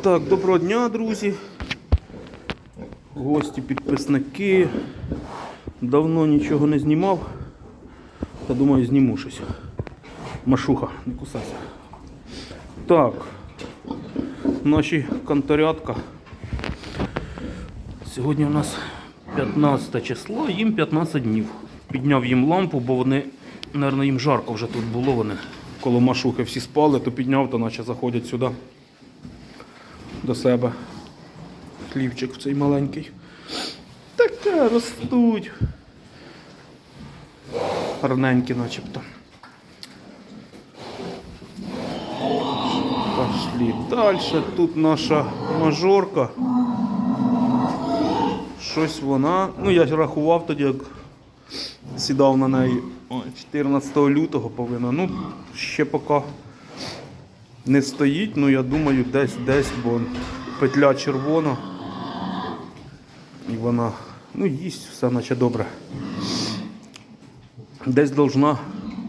Так, доброго дня, друзі. Гості, підписники. Давно нічого не знімав. Та думаю, зніму щось. Машуха, не кусайся. Так. Наші конторятка. Сьогодні у нас 15 число, їм 15 днів. Підняв їм лампу, бо вони, мабуть, їм жарко вже тут було. Вони коло машухи всі спали, то підняв, то наче заходять сюди до себе. Хлівчик в цей маленький. Таке ростуть. Гарненькі начебто. Пошли далі. Тут наша мажорка. Щось вона. Ну я рахував тоді, як сідав на неї 14 лютого повинна. Ну, ще поки не стоїть, ну я думаю, десь десь, бо петля червона. І вона, ну, їсть все наче добре. Десь должна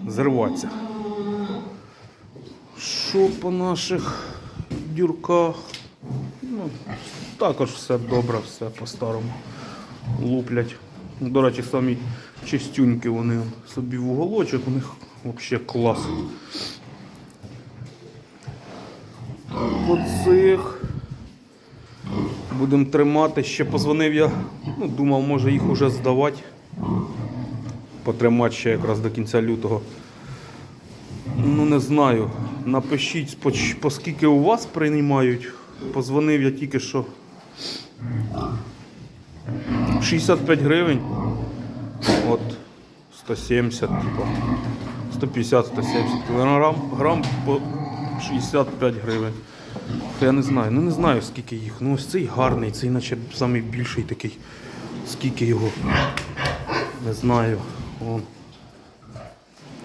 зриватися. Що по наших дюрках? Ну, також все добре, все по-старому. Луплять. Ну, До речі, самі чистюньки вони собі в уголочок, у них взагалі клас. По цих будемо тримати. Ще позвонив я, ну, думав, може їх уже здавати. Потримати ще якраз до кінця лютого. Ну не знаю. Напишіть, по, скільки у вас приймають. Позвонив я тільки що. 65 гривень. От 170, типу. 150-170 кілограм грам по 65 гривень. То я не знаю. Ну не знаю скільки їх. Ну ось цей гарний, цей наче самий більший такий. Скільки його. Не знаю. Вон.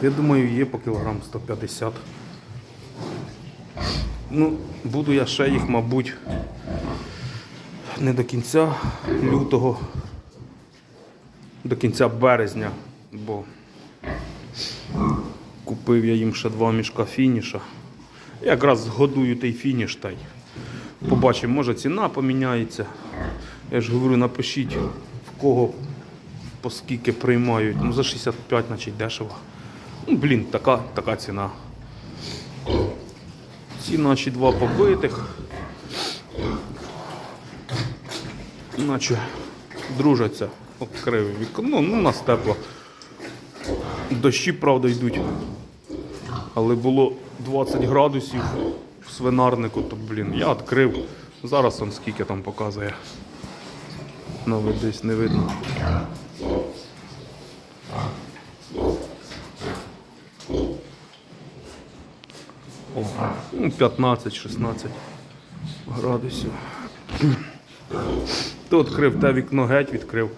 Я думаю, є по кілограм 150. Ну, буду я ще їх, мабуть, не до кінця лютого, до кінця березня, бо купив я їм ще два мішка фініша. Якраз згодую той фініш та й побачимо, може ціна поміняється. Я ж говорю, напишіть, в кого по скільки приймають. Ну за 65, значить дешево. Ну, блін, така, така ціна. Ці наші два побитих. Наче дружаться, обкрив вікно. Ну, ну, у нас тепло. Дощі, правда, йдуть. Але було 20 градусів в свинарнику, то, блін, я відкрив. Зараз он скільки там показує. Навіть десь не видно. О, ну, 15-16 градусів. То відкрив те вікно геть відкрив.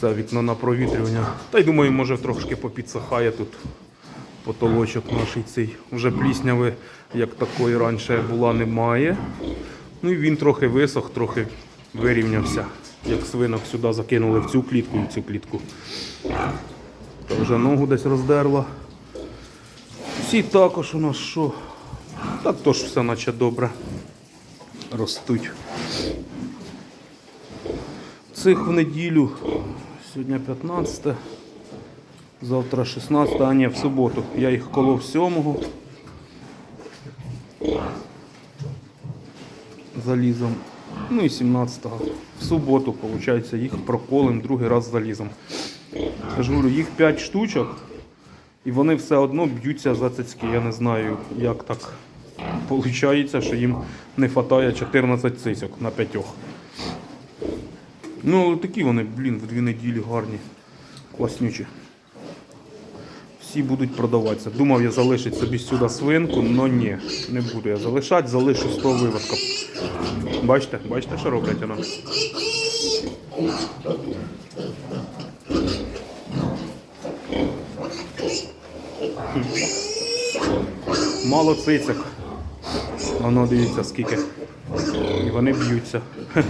Це вікно на провітрювання. Та й думаю, може трошки попідсихає тут потолочок наш цей. Вже плісняви, як такої раніше була, немає. Ну і він трохи висох, трохи вирівнявся. Як свинок сюди закинули в цю клітку і в цю клітку. Та вже ногу десь роздерла. Всі також у нас що? Та то ж все наче добре ростуть. Цих в неділю, сьогодні 15, завтра 16, а ні, в суботу. Я їх колов 7 залізом. Ну і 17-го. В суботу, виходить, їх проколим другий раз залізом. Я ж говорю, їх 5 штучок. І вони все одно б'ються за цицьки. Я не знаю, як так виходить, що їм не вистачає 14 цицьок на п'ятьох. Ну, але такі вони, блін, в дві неділі гарні, класнючі. Всі будуть продаватися. Думав я залишити собі сюди свинку, але ні, не буду я залишати, залишу 100 виводків. Бачите, бачите, що роблять вона? Мало цицик. Воно дивіться скільки. І вони б'ються.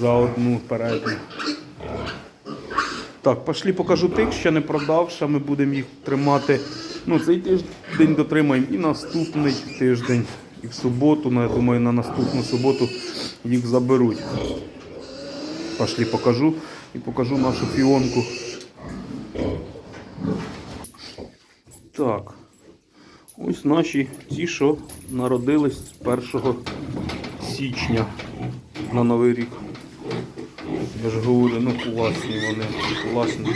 За одну передню. Так, пошли покажу тих, ще не продав, ще ми будемо їх тримати Ну, цей тиждень дотримаємо і наступний тиждень. І в суботу, ну, я думаю, на наступну суботу їх заберуть. Пошли покажу і покажу нашу фіонку. Так. Ось наші ті, що народились з 1 січня на Новий рік. Я ж говорю, ну класні вони, класні.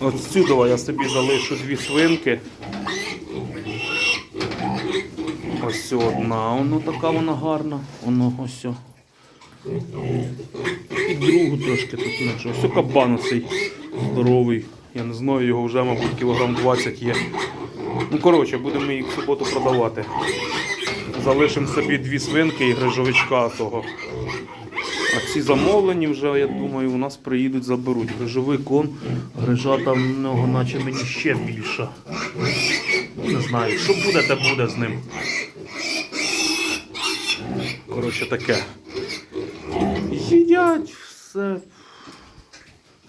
От сюди я собі залишу дві свинки. Ось одна, воно така вона гарна. Воно ось. І другу трошки тут менше. Ось кабан цей здоровий. Я не знаю, його вже, мабуть, кілограм 20 є. Ну, коротше, будемо їх в суботу продавати. Залишимо собі дві свинки і грижовичка того. А ці замовлені вже, я думаю, у нас приїдуть, заберуть. Грижовий кон, грижа там в нього наче мені ще більша. Не знаю, що буде, те буде з ним. Коротше таке. Їдять все.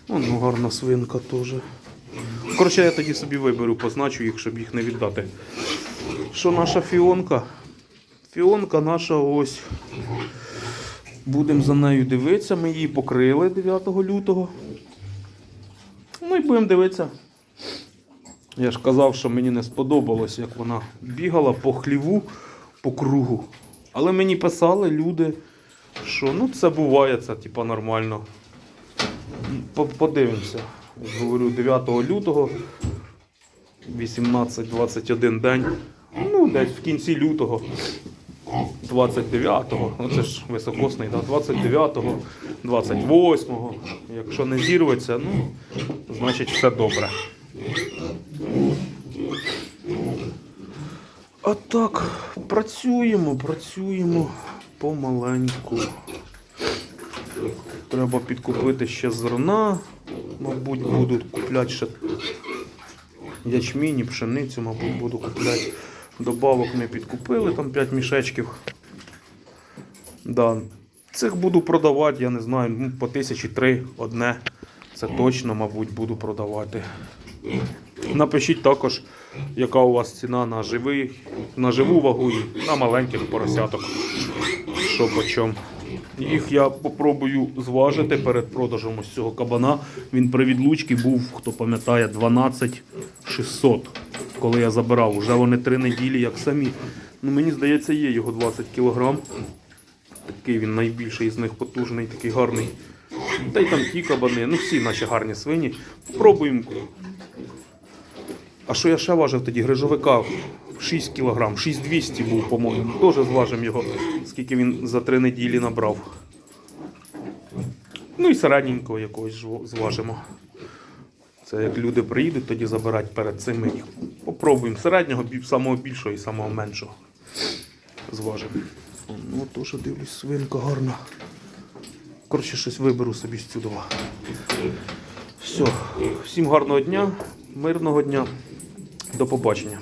О, ну гарна свинка теж. Коротше, я тоді собі виберу, позначу їх, щоб їх не віддати. Що наша фіонка? Фіонка наша ось. Будемо за нею дивитися. Ми її покрили 9 лютого. Ну і будемо дивитися. Я ж казав, що мені не сподобалось, як вона бігала по хліву, по кругу. Але мені писали люди, що ну це буває, це типа нормально. Подивимося. Говорю, 9 лютого, 18-21 день. Ну, десь в кінці лютого, 29-го, ну це ж високосний, да? 29-го, 28-го. Якщо не зірветься, ну, значить все добре. А так, працюємо, працюємо помаленьку. Треба підкупити ще зерна. Мабуть, буду купляти ще ячмінь пшеницю, мабуть, буду купляти. Добавок ми підкупили, там 5 мішечків. Да. Цих буду продавати, я не знаю, ну, по тисячі три одне. Це точно, мабуть, буду продавати. Напишіть також, яка у вас ціна на живий, на живу вагу і на маленьких поросяток. Що по чому. Їх я попробую зважити перед продажем ось цього кабана. Він при відлучці був, хто пам'ятає, 12 600, коли я забирав. Уже вони три неділі як самі. Ну, мені здається, є його 20 кг. Такий він найбільший з них потужний, такий гарний. Та й там ті кабани, ну всі наші гарні свині. Попробуємо. А що я ще важив тоді? Грижовика 6 кг, 6200 був, по-моєму. Теж зважимо його, скільки він за три неділі набрав. Ну і середненького якогось зважимо. Це як люди приїдуть, тоді забирати перед цим. Попробуємо середнього, самого більшого і самого меншого. Зважимо. Ну, то що дивлюсь, свинка гарна. Коротше, щось виберу собі з цюдова. Все. Всім гарного дня, мирного дня. До побачення.